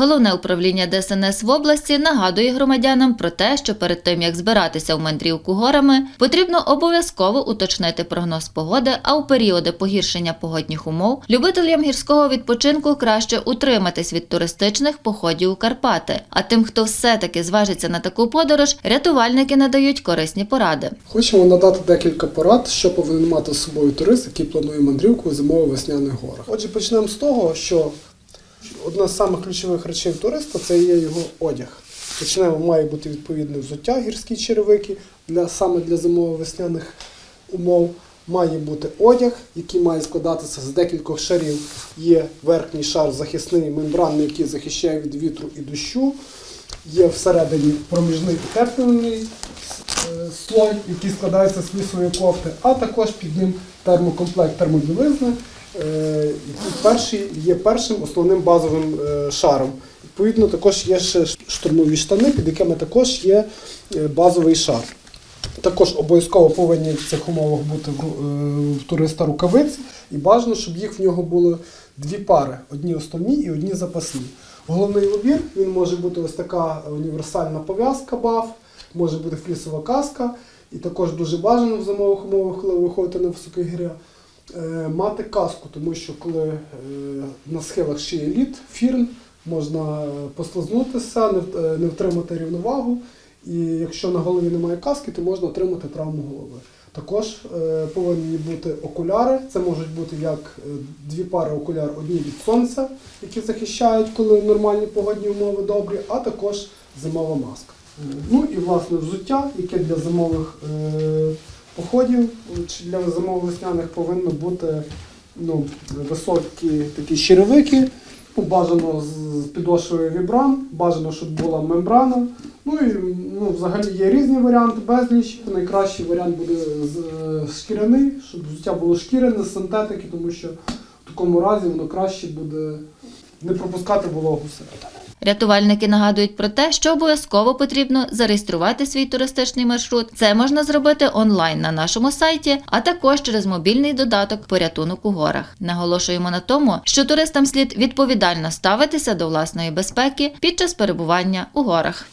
Головне управління ДСНС в області нагадує громадянам про те, що перед тим як збиратися в мандрівку горами, потрібно обов'язково уточнити прогноз погоди, а у періоди погіршення погодних умов любителям гірського відпочинку краще утриматись від туристичних походів у Карпати. А тим, хто все-таки зважиться на таку подорож, рятувальники надають корисні поради. Хочемо надати декілька порад, що повинен мати з собою турист, який планує мандрівку у зимово-весняних горах. Отже, почнемо з того, що одна з самих ключових речей туриста це є його одяг. Почнемо, має бути відповідне взуття, гірські черевики для саме для зимово-весняних умов. Має бути одяг, який має складатися з декількох шарів. Є верхній шар захисний мембранний, який захищає від вітру і дощу. Є всередині проміжний утеплений е, слой, який складається з лісової кофти, а також під ним термокомплект термобілизни, перший є першим основним базовим е, шаром. Відповідно, також є ще штурмові штани, під якими також є е, базовий шар. Також обов'язково повинні в цих умовах бути в е, туриста рукавиці, і бажано, щоб їх в нього було дві пари: одні основні і одні запасні. Головний убір він може бути ось така універсальна пов'язка баф, може бути флісова каска, і також дуже бажано в зимових умовах, коли ви виходите на високі гіря, е, мати каску, тому що коли е, на схилах ще є лід, фірн, можна е, послизнутися, не, е, втримати рівновагу. І якщо на голові немає каски, то можна отримати травму голови. Також е, повинні бути окуляри. Це можуть бути як е, дві пари окуляр, одні від сонця, які захищають, коли нормальні погодні умови добрі, а також зимова маска. Е, Ну і власне взуття, яке для зимових е, походів для зимово-весняних повинно бути ну, високі такі черевики, ну, бажано з- підошвою вібран, бажано, щоб була мембрана. Ну і ну, взагалі є різні варіанти, безліч. Найкращий варіант буде з, шкіряний, щоб взуття було шкіряне з синтетики, тому що в такому разі воно краще буде не пропускати вологу всередину. Рятувальники нагадують про те, що обов'язково потрібно зареєструвати свій туристичний маршрут. Це можна зробити онлайн на нашому сайті, а також через мобільний додаток Порятунок у горах. Наголошуємо на тому, що туристам слід відповідально ставитися до власної безпеки під час перебування у горах.